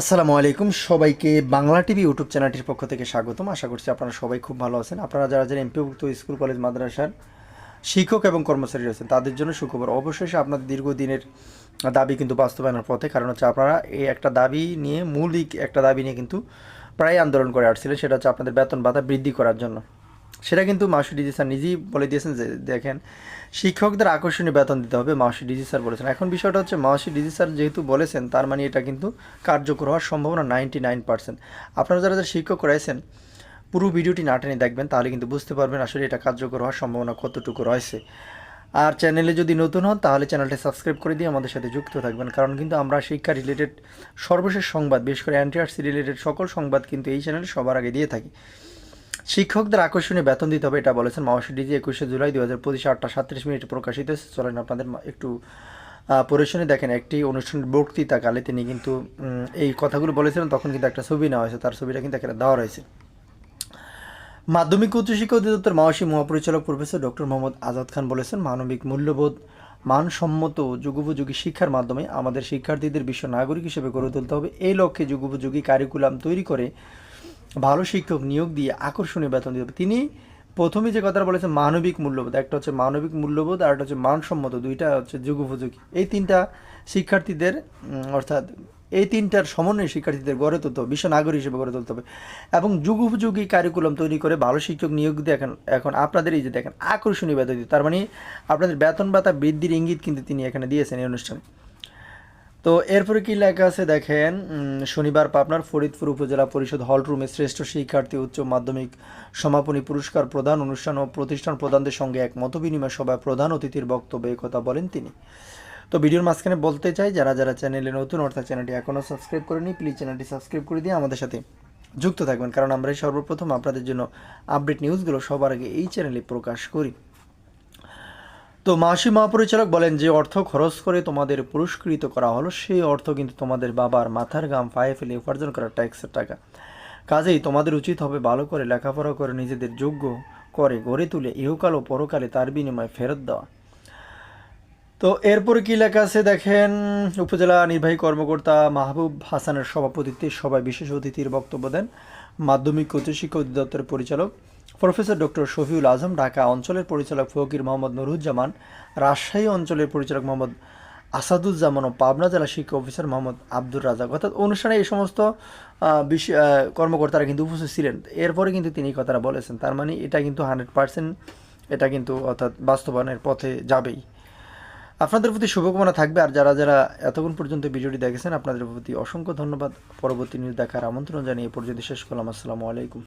আসসালামু আলাইকুম। সবাইকে বাংলা টিভি ইউটিউব চ্যানেলটির পক্ষ থেকে স্বাগতম। আশা করছি আপনারা সবাই খুব ভালো আছেন। আপনারা যারা যারা এমপিভুক্ত স্কুল, কলেজ, মাদ্রাসার শিক্ষক এবং কর্মচারী রয়েছেন, তাদের জন্য সুখবর। অবশেষে আপনাদের দীর্ঘদিনের দাবি কিন্তু বাস্তবায়নের পথে। কারণ হচ্ছে আপনারা এই একটা দাবি নিয়ে, মৌলিক একটা দাবি নিয়ে কিন্তু প্রায় আন্দোলন করে আসছিলেন। সেটা হচ্ছে আপনাদের বেতন ভাতা বৃদ্ধি করার জন্য। সেটা কিন্তু মাসুদ ডিজি স্যার নিজেই বলে দিয়েছেন যে, দেখেন, শিক্ষকদের আকর্ষণীয় বেতন দিতে হবে মাসুদ ডিজি স্যার বলেছেন। এখন বিষয়টা হচ্ছে মাসুদ ডিজি স্যার যেহেতু বলেছেন, তার মানে এটা কিন্তু কার্যকর হওয়ার সম্ভাবনা নাইনটি নাইন পার্সেন্ট। আপনারা যারা যারা শিক্ষক রয়েছেন, পুরো ভিডিওটি না টেনে দেখবেন, তাহলে কিন্তু বুঝতে পারবেন আসলে এটা কার্যকর হওয়ার সম্ভাবনা কতটুকু রয়েছে। আর চ্যানেলে যদি নতুন হন, তাহলে চ্যানেলটি সাবস্ক্রাইব করে দিয়ে আমাদের সাথে যুক্ত থাকবেন, কারণ কিন্তু আমরা শিক্ষা রিলেটেড সর্বশেষ সংবাদ, বিশেষ করে অ্যান্টিআরসি রিলেটেড সকল সংবাদ কিন্তু এই চ্যানেলে সবার আগে দিয়ে থাকি। শিক্ষকদের আকর্ষণীয় বেতন দিতে হবে এটা বলেছেন মাওয়াশি ডিজি একুশে জুলাই দু হাজার পঁচিশে আটটা সাতত্রিশ মিনিটে প্রকাশিত চলেন আপনাদের একটু আহ, পরিবেশনে দেখেন একটি অনুষ্ঠানের বক্তৃতাকালে তিনি কিন্তু এই কথাগুলো বলেছিলেন তখন কিন্তু একটা ছবি নেওয়া হয়েছে তার ছবিটা কিন্তু এখানে দেওয়া রয়েছে। মাধ্যমিক উচ্চশিক্ষা অধিদপ্তর মাওয়াশী মহাপরিচালক প্রফেসর ডক্টর মোহাম্মদ আজাদ খান বলেছেন মানবিক মূল্যবোধ মানসম্মত যুগোপযোগী শিক্ষার মাধ্যমে আমাদের শিক্ষার্থীদের বিশ্ব নাগরিক হিসেবে গড়ে তুলতে হবে। এই লক্ষ্যে যুগোপযোগী কারিকুলাম তৈরি করে ভালো শিক্ষক নিয়োগ দিয়ে আকর্ষণীয় বেতন দিতে হবে। তিনি প্রথমে যে কথাটা বলেছেন, মানবিক মূল্যবোধ, একটা হচ্ছে মানবিক মূল্যবোধ আর একটা হচ্ছে মানসম্মত, দুইটা হচ্ছে যুগোপযোগী। এই তিনটা শিক্ষার্থীদের অর্থাৎ এই তিনটার সমন্বয়ে শিক্ষার্থীদের গড়ে তুলতে হবে, বিশ্ব নাগরিক হিসেবে গড়ে তুলতে হবে। এবং যুগোপযোগী কারিকুলাম তৈরি করে ভালো শিক্ষক নিয়োগ দিয়ে এখন এখন আপনাদের এই যে দেখেন, আকর্ষণীয় বেতন দিতে তার মানে আপনাদের বেতন ভাতা বৃদ্ধির ইঙ্গিত কিন্তু তিনি এখানে দিয়েছেন এই অনুষ্ঠানে। তো এরপরে কি লেখা আছে? দেখেন শনিবার পাবনার ফরিদপুর উপজেলা পরিষদ হল রুমে শ্রেষ্ঠ শিক্ষার্থী উচ্চ মাধ্যমিক সমাপনী পুরস্কার প্রদান অনুষ্ঠান ও প্রতিষ্ঠান প্রধানদের সঙ্গে এক মতবিনিময় সভায় প্রধান অতিথির বক্তব্যে কথা বলেন তিনি। তো ভিডিওর মাঝখানে বলতে চাই, যারা যারা চ্যানেলে নতুন, অর্থাৎ চ্যানেলটি এখনও সাবস্ক্রাইব করেনি প্লিজ চ্যানেলটি সাবস্ক্রাইব করে দিয়ে আমাদের সাথে যুক্ত থাকবেন, কারণ আমরাই সর্বপ্রথম আপনাদের জন্য আপডেট নিউজগুলো সবার আগে এই চ্যানেলে প্রকাশ করি। তো মাসি মহাপরিচালক বলেন যে অর্থ খরচ করে তোমাদের পুরস্কৃত করা হলো, সেই অর্থ কিন্তু তোমাদের বাবার মাথার গাম পায়ে ফেলে উপার্জন করা ট্যাক্সের টাকা। কাজেই তোমাদের উচিত হবে ভালো করে লেখাপড়া করে নিজেদের যোগ্য করে গড়ে তুলে ইহকাল ও পরকালে তার বিনিময়ে ফেরত দেওয়া। তো এরপরে কি লেখা আছে দেখেন, উপজেলা নির্বাহী কর্মকর্তা মাহবুব হাসানের সভাপতিত্বে সবাই বিশেষ অতিথির বক্তব্য দেন মাধ্যমিক উচ্চশিক্ষা অধিদপ্তরের পরিচালক প্রফেসর ডক্টর শফিউল আজম, ঢাকা অঞ্চলের পরিচালক ফকির মোহাম্মদ নুরুজ্জামান, রাজশাহী অঞ্চলের পরিচালক মোহাম্মদ আসাদুজ্জামান ও পাবনা জেলা শিক্ষা অফিসার মোহাম্মদ আব্দুর রাজাক। অর্থাৎ অনুষ্ঠানে এই সমস্ত কর্মকর্তারা কিন্তু উপস্থিত ছিলেন। এরপরে কিন্তু তিনি কথাটা বলেছেন। তার মানে এটা কিন্তু হান্ড্রেড পার্সেন্ট, এটা কিন্তু অর্থাৎ বাস্তবায়নের পথে যাবেই। আপনাদের প্রতি শুভকামনা থাকবে। আর যারা যারা এতক্ষণ পর্যন্ত ভিডিওটি দেখেছেন, আপনাদের প্রতি অসংখ্য ধন্যবাদ। পরবর্তী নিউজ দেখার আমন্ত্রণ জানিয়ে এ পর্যন্ত শেষ করলাম। আসসালামু আলাইকুম।